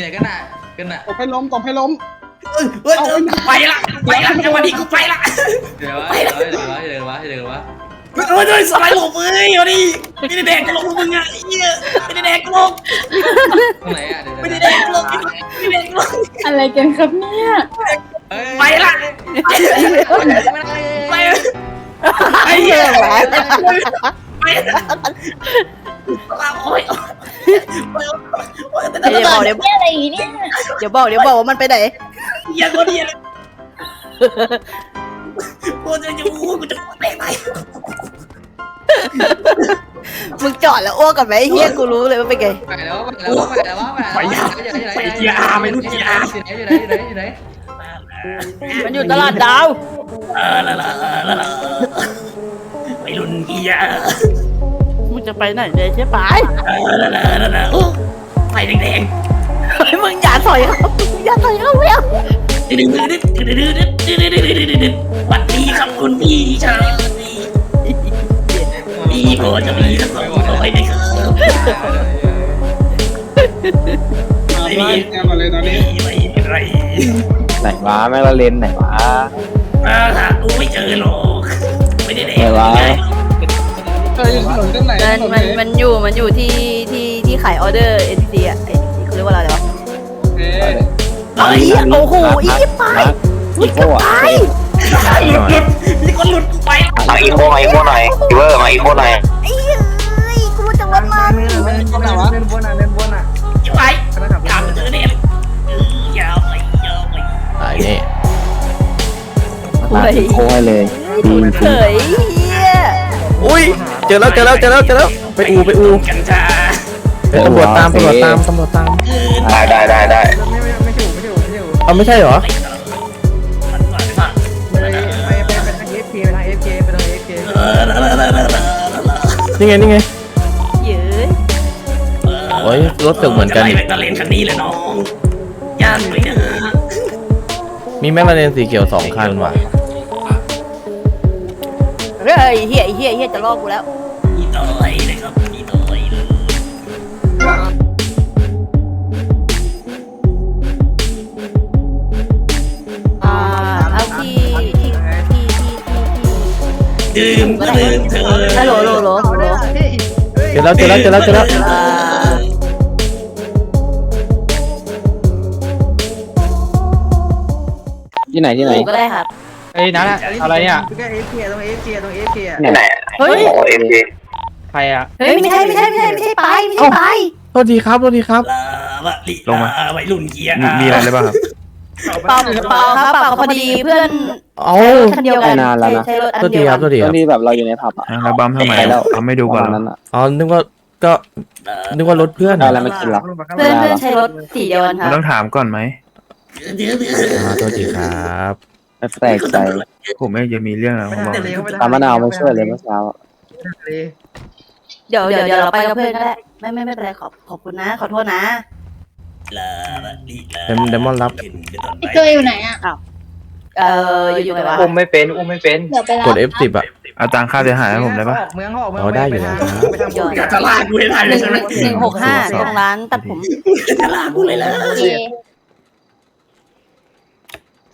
ที่ไหนกันน่ะกันน่ะตบให้ล้มตบให้ล้ม เอ้ยเอ้ยเอ้ยไปละไปละจังหวะนี้กูไปละเดี๋ยววะเดี๋ยววะเดี๋ยววะเดี๋ยววะเดี๋ยววะเอ้ยเอ้ยเอ้ยสไลด์หลบเอ้ยเอาดิไม่ได้แดกกูหลงมึงอะไอ้เหี้ยไม่ได้แดกกูหลงตรงไหนอะเดี๋ยวไม่ได้แดกกูหลงไม่ได้แดกกูหลงอะไรกันครับเนี่ย ไปละไปละไปละไอ้เหี้ยไปละโอ้ยโอ้ยโอ้ย เดี๋ยวบอกเดี๋ยวเนี่ยอะไรอย่างงี้เนี่ยเดี๋ยวบอกเดี๋ยวบอกว่ามันไปไหนเหี้ยคนเหี้ยกูจะอยู่กูจะแตกไปมึงจอดแล้วอ้วกก่อนไหมไอ้เฮียกูรู้เลยว่าเป็นไงไปแล้วไปแล้วไปแล้วไปแล้วอยู่ไหนอยู่ไหนอยู่ไหนอยู่ไหนมันอยู่ตลาดดาวเออละละละละไปรุ่นเหี้ย จะไปไหนเนี่ยเจ๊ป๋าไปแดงๆเฮ้ยมึงอย่าถอยครับอย่าถอยครับเว้ยวัดดีครับคุณพี่ชาลีพี่พอจะมีสักสองร้อยไหมครับไม่มีแกมาเลยตอนนี้ไม่เป็นไรไหนวะแม่ละเลนไหนวะมาหากูไม่เจอหรอกไม่ได้แดกไม่วะ เอออยู่ถนนเส้นไหนมันถนนมันไหนมันอยู่มันอยู่ที่ที่ที่ขายออเดอร์ NTC อะไอ้เขาเรียกว่าอะไรวะเอ๊ะเฮ้ยโอ้โหอีไปอีโก้อะหลุดหลุดมีคนหลุดไปมาอีโก้มาอีโก้หน่อยอีเวอร์มาอีโก้หน่อยไอ้เอ้ยกูรู้จักรถมันเล่นบนอะเล่นบนอะเล่นบนอะไปตามมาเจอเนี่ยยาวไปยาวไปตายนี่เฮ้ยอีโก้ให้เลยดีจเฉริงยเฮียอุ้ย เจอแล้วเจอแล้วเจอแล้วเจอแล้วไปอูไปอูกัญชาเฮ้ยตำรวจตามตำรวจตามตำรวจตามได้ได้ได้ได้ไม่ไม่ไม่ถูกไม่ถูกไม่ถูกเอาไม่ใช่เหรอมันว่าว่าไปไปไปไปทาง FK ไปทาง FK ไปทาง FK เออละละละละละนี่ไงนี่ไงเย้ยโอ้ยรถตึกเหมือนกันไล่นี่ไปตะเลนคันนี้เลยน้องย่านไปนะมีแมคลาเรนสีเขียวสองคันว่ะเฮ้ยเฮียเฮียเฮียจะลอกกูแล้ว ที่ดื่มก็ดื่มเธอฮัลโหลฮัลโหลฮัลโหลฮัลโหลเจอแล้วเจอแล้วเจอแล้วเจอแล้วอ่าที่ไหนที่ไหนกูก็ได้ครับ เอ้ยนั่นอะอะไรเนี่ยก็ FK ตรง FK ตรง FK อะที่ไหนเฮ้ยโอ้เอ็มดีใครอะเฮ้ยไม่ใช่ไม่ใช่ไม่ใช่ไม่ใช่ไปไม่ใช่ไปโทษทีครับโทษทีครับลาบะลิลาวัยรุ่นเกียร์มีอะไรเลยบ้างครับเปล่าเปล่าครับเปล่าพอดีเพื่อน เอา คันเดียวกันใช้รถอันโทษเดีทียวคกัรับนโทษทีตคอรับนที่แบบเราอยู่ในผับอะแล้วบัมทำไมไปแล้วเอาไม่ดูปก่อนระเหรมาณอนั้นอะ อ๋อนึกว่าก็นึกว่ารถเพื่อนเอาอะไร มากินเหรอ เพื่อนเพื่อนใช้รถสีเดียวกันคมัรันบต้องถามก่อนไหมเดี๋ยวเดี๋ยวอ่าโทษทีครับไม่แปลกใจผมไม่จะมีเรื่องอะไรผมบอกตามมะนาวมาช่วยเลยเมื่อเช้าอะเดี๋ยวเดี๋ยวเดี๋ยวเราไปกับเพื่อนก็ได้ไม่ไม่ไม่เป็นไรขอบขอบคุณนะ ขอโทษนะลาบะลิลาเดมเดมอนรับไอ้เจออยู่ไหนอะ เอออยู่อยู่ไหนวะอุ้มไม่เป็น อุ้มไม่เป็นเดี๋ยวไปรับกด F10 อะเอาตังค่าเสียหายให้ผมได้ปะ เมืองออกเมืองอ๋อได้อยู่แล้ว ไปทางอยากจะลากกูเลยได้หเลยนึ่งใช่ไหมหนึ่งหกห้าตรงร้านตัดผมจะลากกูเลยเลยโอเค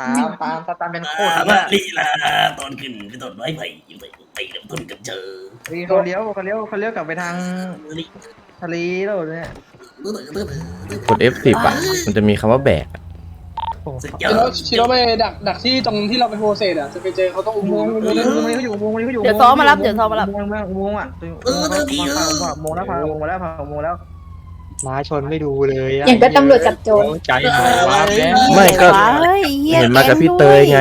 ตามตามตามเป็นโคตรลาบะลิลาตอนขึ้นไปต้นไม้ไผ่อยู่ไปไปเริ่มต้นกับเจอเขาเลี้ยวเขาเลี้ยวเขาเลี้ยวกลับไปทางทะเลแล้วเนี่ย กด F10 อะ มันจะมีคำว่าแบกอะ สุดยชิอโร่ดชิโร่ไปดักดักที่ตรงที่เราไปโพเซตอะจะไปเจอเขาต้องอุอุโมโมงงค์อุโมงค์อุโมงค์เขาอยู่อุโมงค์เขาอยู่เดี๋ยวซ้อมมารับเดี๋ยวซ้อมมารับ อุโมงค์อุโมงค์อะอุโมงค์แล้วผ่านอุโมงค์แล้วผ่านอุโมงค์แล้วม้าชนไม่ดูเลยะอย่างก็ตำรวจจับโจร ใจหายว่าบแล้วไม่ก็เฮ้ยเฮียเห็นมากับพี่เตยไง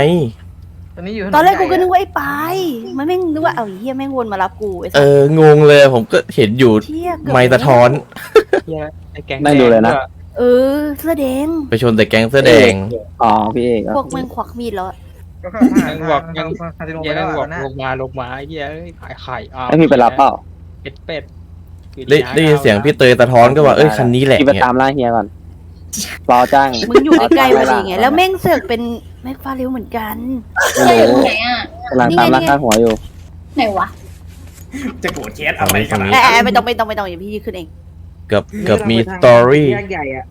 ตอนนี้อยู่ตอนแรกกูก็นึกว่าไอ้ปายมันแม่งนึกว่าเอ้าเฮียแม่งวนมารับกูไอ้เอสัสองงเลยผมก็เห็นอยู่เฮียเกือบไม้สะท้อนเหี้ยไอ้แก๊งนั่งดูเลยนะ เออเสื้อแดงไปชนแต่แก๊งเสื้อแดง อ๋อพี่เอกอะพวกแม่งควักมีดแล้วอะก็ผ่านผ่านยังบอกยังคาสิโนไปยังแล้วบอกนะลงมาลงมาไอ้เหี้ยเอ้ยขายไข่อ้าวให้พี่ไปรับเปล่าเป็ดเป็ดได้ได้ยินเสียงพี่เตยสะท้อนก็ว่าเอ้ยคันนี้แหละพี่ไปเนี่ยตามล่าเฮียก่อนรอจ้างมึงอยู่ใกล้ๆพอดีไงแล้วแม่งเสือกเป็นแม็กฟาเรลเหมือนกัน ไม่เจออยู่ตรรู้งไหนอะ กำลังตามล่าค่าหัวอยู่ ไหนวะ จะโกรธแคสอะไรกันแอบไม่ต้องไม่ต้องไม่ต้องอย่าพี่ขึ้นเอง เกือบเกือบมีสตอรี่ แยกใหญ่อะ